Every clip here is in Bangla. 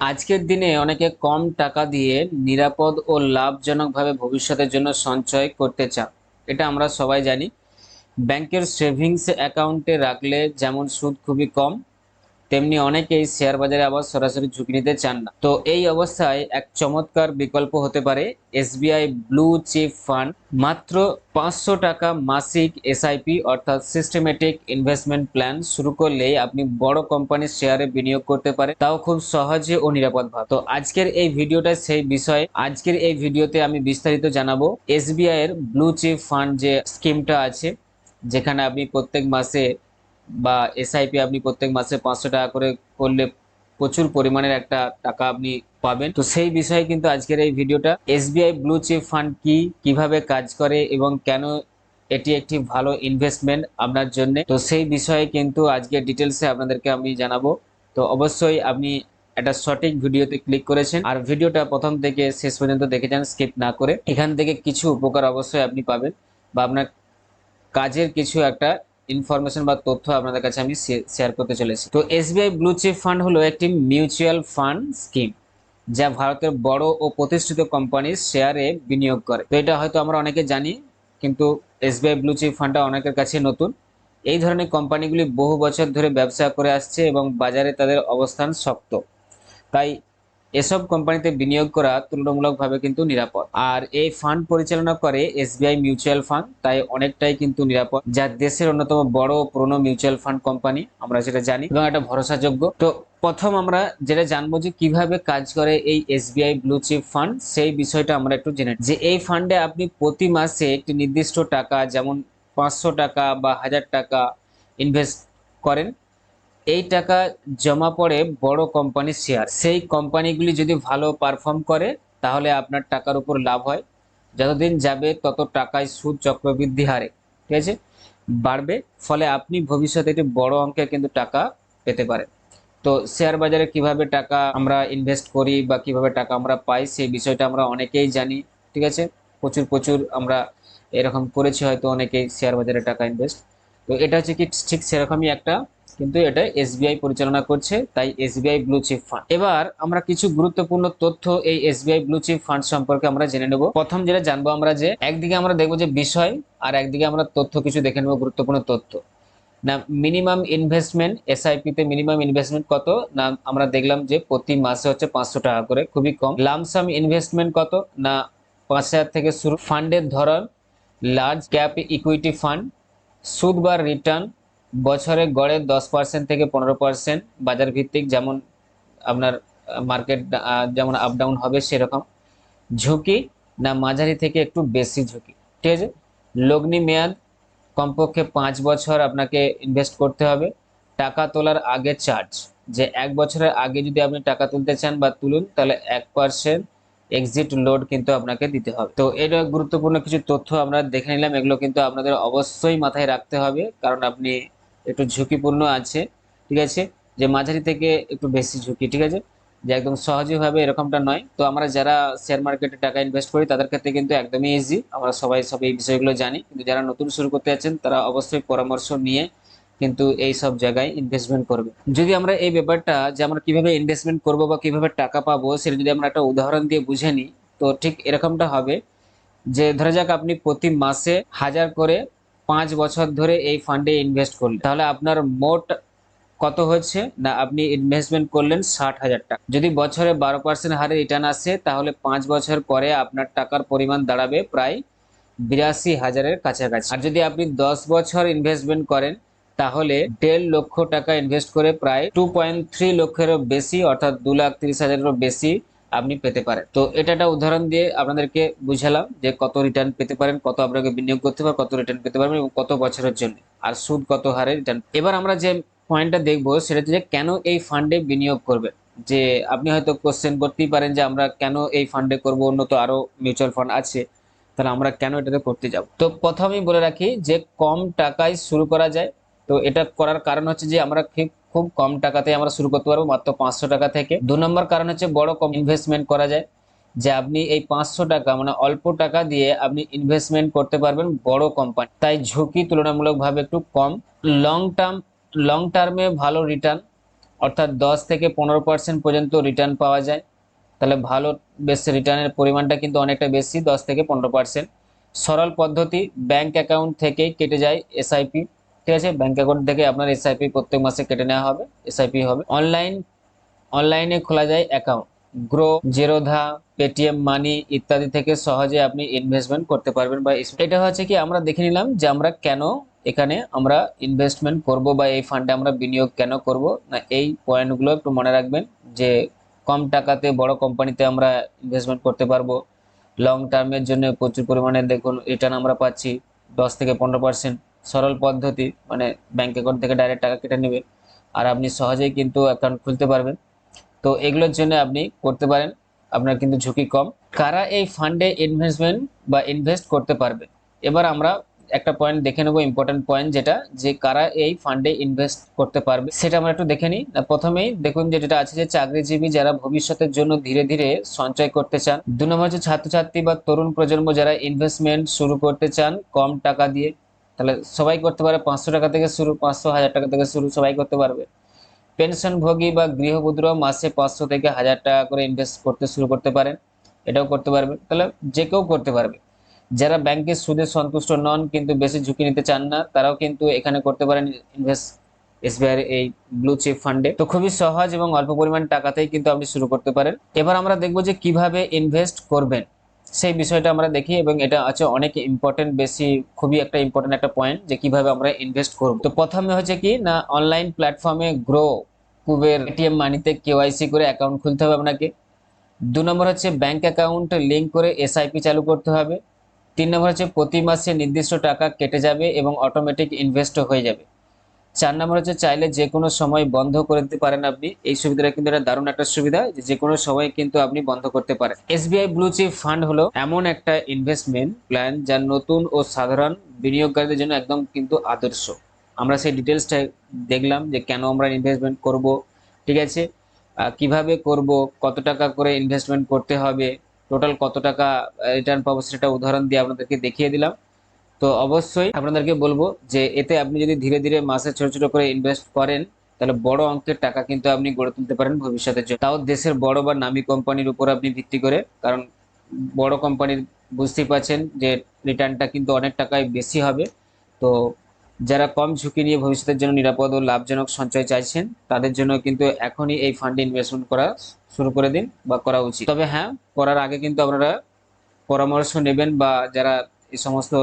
আজকের দিনে অনেকে কম টাকা দিয়ে নিরাপদ ও লাভজনকভাবে ভবিষ্যতের জন্য সঞ্চয় করতে চান। এটা আমরা সবাই জানি। ব্যাংকের সেভিংস অ্যাকাউন্টে রাখলে যেমন সুদ খুবই কম তেমনি অনেকেই শেয়ার বাজারে আবার সরাসরি ঝুঁকি নিতে চান না। তো এই অবস্থায় এক চমৎকার বিকল্প হতে পারে এসবিআই ব্লু চিপ ফান্ড। মাত্র পাঁচশো টাকা মাসিক এসআইপি অর্থাৎ সিস্টেমেটিক ইনভেস্টমেন্ট প্ল্যান শুরু করলেই আপনি বড় কোম্পানির শেয়ারে বিনিয়োগ করতে পারে তাও খুব সহজে ও নিরাপদভাবে। তো আজকের এই ভিডিওটা সেই বিষয়ে। আজকের এই ভিডিওতে আমি বিস্তারিত জানাব এসবিআই এর ব্লু চিপ ফান্ড যে স্কিমটা আছে, যেখানে আপনি প্রত্যেক মাসে বা এসআইপি আপনি প্রত্যেক মাসে পাঁচশো টাকা করে করলে প্রচুর পরিমাণের একটা টাকা আপনি পাবেন। তো সেই বিষয়ে কিন্তু আজকের এই ভিডিওটা এসবিআই ব্লু চিপ ফান্ড কি, কীভাবে কাজ করে এবং কেন এটি একটি ভালো ইনভেস্টমেন্ট আপনার জন্য? তো সেই বিষয়ে কিন্তু আজকে ডিটেলসে আপনাদেরকে আমি জানাব। তো অবশ্যই আপনি একটা সঠিক ভিডিওতে ক্লিক করেছেন। আর ভিডিওটা প্রথম থেকে শেষ পর্যন্ত দেখে যান স্কিপ না করে। এখান থেকে কিছু উপকার অবশ্যই আপনি পাবেন বা আপনার কাজের কিছু একটা ইনফরমেশন বা তথ্য আপনাদের কাছে আমি শেয়ার করতে চলেছি। তো এসবিআই ব্লু চিপ ফান্ড হলো একটি মিউচুয়াল ফান্ড স্কিম যা ভারতের বড় ও প্রতিষ্ঠিত কোম্পানির শেয়ারে বিনিয়োগ করে। তো এটা হয়তো আমরা অনেকে জানি, কিন্তু এসবিআই ব্লু চিপ ফান্ডটা অনেকের কাছে নতুন। এই ধরনের কোম্পানিগুলি বহু বছর ধরে ব্যবসা করে আসছে এবং বাজারে তাদের অবস্থান শক্ত। তাই এসব কোম্পানিতে বিনিয়োগ করা তুলনামূলকভাবে কিন্তু নিরাপদ আর এই ফান্ড পরিচালনা করে এসবিআই মিউচুয়াল ফান্ড, তাই অনেকটাই কিন্তু নিরাপদ, যা দেশের অন্যতম বড় পুরনো মিউচুয়াল ফান্ড কোম্পানি, আমরা যেটা জানি, এবং এটা ভরসাযোগ্য তো প্রথম আমরা যেটা জানব যে কীভাবে কাজ করে এই এসবিআই ব্লু চিপ ফান্ড সেই বিষয়টা আমরা একটু জেনে। যে এই ফান্ডে আপনি প্রতি মাসে একটি নির্দিষ্ট টাকা, যেমন পাঁচশো টাকা বা হাজার টাকা ইনভেস্ট করেন এই টাকা জমা পড়ে বড় কোম্পানির শেয়ার সেই কোম্পানিগুলি যদি ভালো পারফর্ম করে, তাহলে আপনার টাকার উপর লাভ হয়। যতদিন যাবে, তত টাকায় সুদ চক্রবৃদ্ধি হারে। ঠিক আছে? বাড়বে, ফলে আপনি ভবিষ্যতে একটি বড় অঙ্কের কিন্তু টাকা পেতে পারেন। তো শেয়ার বাজারে কীভাবে টাকা আমরা ইনভেস্ট করি বা কীভাবে টাকা আমরা পাই, সেই বিষয়টা আমরা অনেকেই জানি। ঠিক আছে? প্রচুর প্রচুর আমরা এরকম করেছি, হয়তো অনেকেই শেয়ার বাজারে টাকা ইনভেস্ট তো এটা হচ্ছে কি ঠিক সেরকমই একটা কিন্তু এটা এসবিআই পরিচালনা করছে, তাই এসবিআই ব্লু চিপ ফান্ড এবার আমরা কিছু গুরুত্বপূর্ণ তথ্য এই এসবিআই ব্লু চিপ ফান্ড সম্পর্কে আমরা জেনে নেব। প্রথম যেটা জানব আমরা যে, একদিকে আমরা দেখব যে বিষয়, আর একদিকে আমরা তথ্য কিছু দেখে নেব গুরুত্বপূর্ণ তথ্য। না মিনিমাম ইনভেস্টমেন্ট এসআইপি তে মিনিমাম ইনভেস্টমেন্ট কত? না, আমরা দেখলাম যে প্রতি মাসে হচ্ছে পাঁচশো টাকা করে, খুবই কম। লামসাম ইনভেস্টমেন্ট কত? না, পাঁচ হাজার থেকে শুরু ফান্ডের ধরন লার্জ ক্যাপ ইকুইটি ফান্ড সুদ বা রিটার্ন বছরে গড়ে দশ পার্সেন্ট থেকে পনেরো পার্সেন্ট বাজার ভিত্তিক যেমন আপনার মার্কেট যেমন আপ ডাউন হবে সেরকম। ঝুঁকি না মাঝারি থেকে একটু বেশি ঝুঁকি। ঠিক আছে? লগ্নি মেয়াদ কমপক্ষে পাঁচ বছর আপনাকে ইনভেস্ট করতে হবে। টাকা তোলার আগে চার্জ যে এক বছরের আগে যদি আপনি টাকা তুলতে চান বা তুলুন, তাহলে এক পার্সেন্ট এক্সিট লোড কিন্তু আপনাকে দিতে হবে। তো এটা গুরুত্বপূর্ণ কিছু তথ্য আমরা দেখে নিলাম। এগুলো কিন্তু আপনাদের অবশ্যই মাথায় রাখতে হবে। কারণ আপনি একটু ঝুঁকিপূর্ণ আছে, ঠিক আছে? যে মাঝারি থেকে একটু বেশি ঝুঁকি, ঠিক আছে? যে একদম সহজভাবে এরকমটা নয়। তো আমরা যারা শেয়ার মার্কেটে টাকা ইনভেস্ট করি, তাদের ক্ষেত্রে কিন্তু একদমই ইজি আমরা সবাই সব এই বিষয়গুলো জানি। কিন্তু যারা নতুন শুরু করতে যাচ্ছেন, তারা অবশ্যই পরামর্শ নিয়ে কিন্তু এই সব জায়গায় ইনভেস্টমেন্ট করবে। যদি আমরা এই ব্যাপারটা যে আমরা কীভাবে ইনভেস্টমেন্ট করব বা কীভাবে টাকা পাবো, সেটা যদি আমরা একটা উদাহরণ দিয়ে বুঝে নিই, তো ঠিক এরকমটা হবে যে ধরা যাক আপনি প্রতি মাসে হাজার করে পাঁচ বছর ধরে এই ফান্ডে ইনভেস্ট করলেন। তাহলে আপনার মোট কত হচ্ছে? না, আপনি ইনভেস্টমেন্ট করলেন ষাট হাজার টাকা। যদি বছরে বারো পার্সেন্ট হারে রিটার্ন আসে, তাহলে পাঁচ বছর পরে আপনার টাকার পরিমাণ দাঁড়াবে প্রায় বিরাশি হাজারের কাছাকাছি। আর যদি আপনি দশ বছর ইনভেস্টমেন্ট করেন, তাহলে দেড় লক্ষ টাকা ইনভেস্ট করে প্রায় টু পয়েন্ট থ্রি লক্ষেরও বেশি, অর্থাৎ দু লাখ তিরিশ হাজারেরও বেশি আপনি পেতে পারেন। তো এটা একটা উদাহরণ দিয়ে আপনাদেরকে বুঝালাম যে কত রিটার্ন পেতে পারেন, কত আপনাকে বিনিয়োগ করতে পারেন কত রিটার্ন পেতে পারবেন এবং কত বছরের জন্য। আর সুদ কত হারে রিটার্ন এবার আমরা যে পয়েন্টটা দেখব সেটা হচ্ছে কেন এই ফান্ডে বিনিয়োগ করবেন? যে আপনি হয়তো কোশ্চেন করতেই পারেন যে আমরা কেন এই ফান্ডে করব, অন্য তো আরও মিউচুয়াল ফান্ড আছে, তাহলে আমরা কেন এটাতে করতে যাব? তো প্রথমেই বলে রাখি যে কম টাকায় শুরু করা যায়। তো এটা করার কারণ হচ্ছে যে আমরা খুব কম টাকাতে আমরা শুরু করতে পারব, মাত্র পাঁচশো টাকা থেকে। দু নম্বর কারণ হচ্ছে বড় কম ইনভেস্টমেন্ট করা যায়। যে আপনি এই পাঁচশো টাকা মানে অল্প টাকা দিয়ে আপনি ইনভেস্টমেন্ট করতে পারবেন বড় কোম্পানি তাই ঝুঁকি তুলনামূলকভাবে একটু কম। লং টার্ম লং টার্মে ভালো রিটার্ন অর্থাৎ দশ থেকে পনেরো পার্সেন্ট পর্যন্ত রিটার্ন পাওয়া যায়। তাহলে ভালো বেশ রিটার্নের পরিমাণটা কিন্তু অনেকটা বেশি, দশ থেকে পনেরো পার্সেন্ট সরল পদ্ধতি ব্যাংক অ্যাকাউন্ট থেকেই কেটে যায় এসআইপি ঠিক আছে? ব্যাংক অ্যাকাউন্ট থেকে আপনার এসআইপি প্রত্যেক মাসে কেটে নেওয়া হবে এসআইপি হবে। অনলাইন অনলাইনে খোলা যায় account Groww Zerodha Paytm Money ইত্যাদি থেকে সহজে আপনি ইনভেস্টমেন্ট করতে পারবেন বা এটা হচ্ছে কি, আমরা দেখে নিলাম যে আমরা কেন এখানে আমরা ইনভেস্টমেন্ট করব বা এই ফান্ডে আমরা বিনিয়োগ কেন করব। না, এই পয়েন্টগুলো একটু মনে রাখবেন যে কম টাকাতে, বড় কোম্পানিতে আমরা ইনভেস্টমেন্ট করতে পারব। লং টার্মের জন্য প্রচুর পরিমাণে দেখুন রিটার্ন আমরা পাচ্ছি, দশ থেকে পনেরো পার্সেন্ট সরল পদ্ধতি মানে ব্যাংক অ্যাকাউন্ট থেকে ডাইরেক্ট টাকা কেটে নেবে আর আপনি সহজেই কিন্তু অ্যাকাউন্ট খুলতে পারবেন। তো এগুলোর জন্য আপনি করতে পারেন, আপনার কিন্তু ঝুঁকি কম। কারা এই ফান্ডে ইনভেস্টমেন্ট বা ইনভেস্ট করতে পারবে? এবার আমরা একটা পয়েন্ট দেখে নেব ইম্পর্টেন্ট পয়েন্ট যেটা, যে কারা এই ফান্ডে ইনভেস্ট করতে পারবে, সেটা আমরা একটু দেখে নিই। প্রথমেই দেখুন যেটা আছে যে চাকরিজীবী যারা ভবিষ্যতের জন্য ধীরে ধীরে সঞ্চয় করতে চান, দু নম্বর হচ্ছে ছাত্রছাত্রী বা তরুণ প্রজন্ম যারা ইনভেস্টমেন্ট শুরু করতে চান, কম টাকা দিয়ে। তাহলে সবাই করতে পারে, পাঁচশো টাকা থেকে শুরু, পাঁচশো, হাজার টাকা থেকে শুরু সবাই করতে পারবে। পেনশনভোগী বা গৃহবধূর মাসে পাঁচশো থেকে হাজার টাকা করে ইনভেস্ট করতে শুরু করতে পারেন, এটাও করতে পারবে। তাহলে যে কেউ করতে পারবে। যারা ব্যাংকের সুদে সন্তুষ্ট নন কিন্তু বেশি ঝুঁকি নিতে চান না, তারাও কিন্তু এখানে করতে পারেন ইনভেস্ট এসবিআই এই ব্লু চিপ ফান্ডে তো খুবই সহজ এবং অল্প পরিমাণ টাকাতেই কিন্তু আপনি শুরু করতে পারেন। এবার আমরা দেখব যে কীভাবে ইনভেস্ট করবেন। সেই বিষয়টা আমরা দেখি এবং এটা আছে অনেক ইম্পর্টেন্ট বেশি খুবই একটা ইম্পর্টেন্ট একটা পয়েন্ট যে কীভাবে আমরা ইনভেস্ট করব। তো প্রথমে হচ্ছে কি না অনলাইন প্ল্যাটফর্মে গ্রো কুবের এটিএম মানিতে কেওয়াইসি করে অ্যাকাউন্ট খুলতে হবে আপনাকে। দু নম্বর হচ্ছে ব্যাংক অ্যাকাউন্ট লিঙ্ক করে এসআইপি চালু করতে হবে। তিন নম্বর হচ্ছে প্রতি মাসে নির্দিষ্ট টাকা কেটে যাবে এবং অটোমেটিক ইনভেস্ট হয়ে যাবে। চার নম্বর হচ্ছে চাইলে যে কোনো সময় বন্ধ করে দিতে পারেন আপনি। এই সুবিধাটা কিন্তু একটা দারুণ একটা সুবিধা যে কোনো সময় কিন্তু আপনি বন্ধ করতে পারেন। এসবিআই ব্লু চিপ ফান্ড হলো এমন একটা ইনভেস্টমেন্ট প্ল্যান যা নতুন ও সাধারণ বিনিয়োগকারীদের জন্য একদম কিন্তু আদর্শ। আমরা সেই ডিটেলসটা দেখলাম যে কেন আমরা ইনভেস্টমেন্ট করব, ঠিক আছে? কীভাবে করব, কত টাকা করে ইনভেস্টমেন্ট করতে হবে টোটাল কত টাকা রিটার্ন পাবো সেটা উদাহরণ দিয়ে আপনাদেরকে দেখিয়ে দিলাম। তো অবশ্যই আপনাদেরকে বলব যে এতে আপনি যদি ধীরে ধীরে মাসে ছোট ছোট করে ইনভেস্ট করেন, তাহলে বড় অঙ্কের টাকা কিন্তু আপনি গড়ে তুলতে পারেন ভবিষ্যতের জন্য। তাও দেশের বড় বা নামি কোম্পানির উপর আপনি ভিত্তি করে, কারণ বড় কোম্পানির বুঝতেই পারছেন যে রিটার্নটা কিন্তু অনেক টাকায় বেশি হবে। তো যারা কম ঝুঁকি নিয়ে ভবিষ্যতের জন্য নিরাপদ ও লাভজনক সঞ্চয় চাইছেন, তাদের জন্য কিন্তু এখনই এই ফান্ডে ইনভেস্টমেন্ট করা শুরু করে দিন বা করা উচিত। তবে হ্যাঁ করার আগে কিন্তু আপনারা পরামর্শ নেবেন বা যারা এই সমস্ত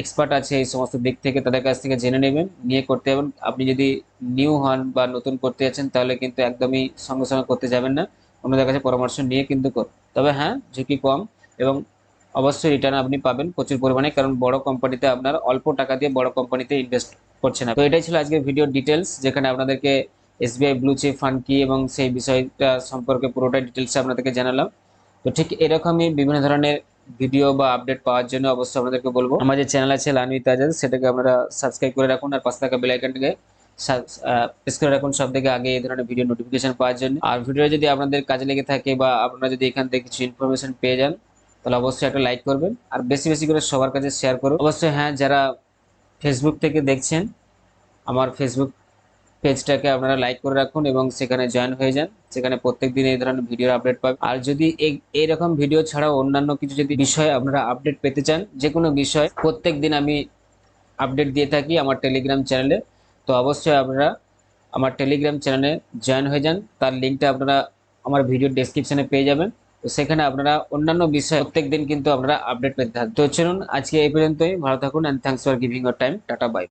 এক্সপার্ট আছে এই সমস্ত দিক থেকে তাদের কাছ থেকে জেনে নেবেন, নিয়ে করতে যাবেন। আপনি যদি নিউ হন বা নতুন করতে যাচ্ছেন, তাহলে কিন্তু একদমই সঙ্গে সঙ্গে করতে যাবেন না। অন্যদের কাছে পরামর্শ নিয়ে কিন্তু কর তবে হ্যাঁ ঝুঁকি কম এবং অবশ্যই রিটার্ন আপনি পাবেন প্রচুর পরিমাণে, কারণ বড় কোম্পানিতে আপনার অল্প টাকা দিয়ে বড় কোম্পানিতে ইনভেস্ট করছে না তো এটাই ছিল আজকের ভিডিও ডিটেলস যেখানে আপনাদেরকে এসবিআই ব্লু চিপ ফান্ড কি এবং সেই বিষয়টা সম্পর্কে পুরোটা ডিটেলস আপনাদেরকে জানালাম। তো ঠিক এরকমই বিভিন্ন ধরনের ভিডিও বা আপডেট পাওয়ার জন্য অবশ্যই আপনাদেরকে বলব। আমাদের চ্যানেল আছে লানবিত আজাদ সেটাকে আপনারা সাবস্ক্রাইব করে রাখুন আর পাশে থাকা বেল আইকনটাকে প্রেস করে রাখুন সব থেকে আগে এই ধরনের ভিডিও নোটিফিকেশন পাওয়ার জন্য। আর ভিডিও যদি আপনাদের কাজে লেগে থাকে বা আপনারা যদি এখান থেকে কিছু ইনফরমেশন পেয়ে যান, তাহলে অবশ্যই একটা লাইক করবেন। আর বেশি বেশি করে সবার কাছে শেয়ার করুন। অবশ্যই হ্যাঁ যারা ফেসবুক থেকে দেখছেন, আমার ফেসবুক পেজটাকে আপনারা লাইক করে রাখুন এবং সেখানে জয়েন হয়ে যান। সেখানে প্রত্যেক দিন এই ধরনের ভিডিওর আপডেট পাবেন। আর যদি এইরকম ভিডিও ছাড়াও অন্যান্য কিছু যদি বিষয় আপনারা আপডেট পেতে চান যে কোনো বিষয় প্রত্যেক দিন আমি আপডেট দিয়ে থাকি আমার টেলিগ্রাম চ্যানেলে তো অবশ্যই আপনারা আমার টেলিগ্রাম চ্যানেলে জয়েন হয়ে যান। তার লিঙ্কটা আপনারা আমার ভিডিও ডেসক্রিপশনে পেয়ে যাবেন। তো সেখানে আপনারা অন্যান্য বিষয় প্রত্যেক দিন কিন্তু আপনারা আপডেট পেতে থাকবেন। তো চলুন, আজকে এই পর্যন্তই। ভালো থাকুন and thanks for giving your time tata bye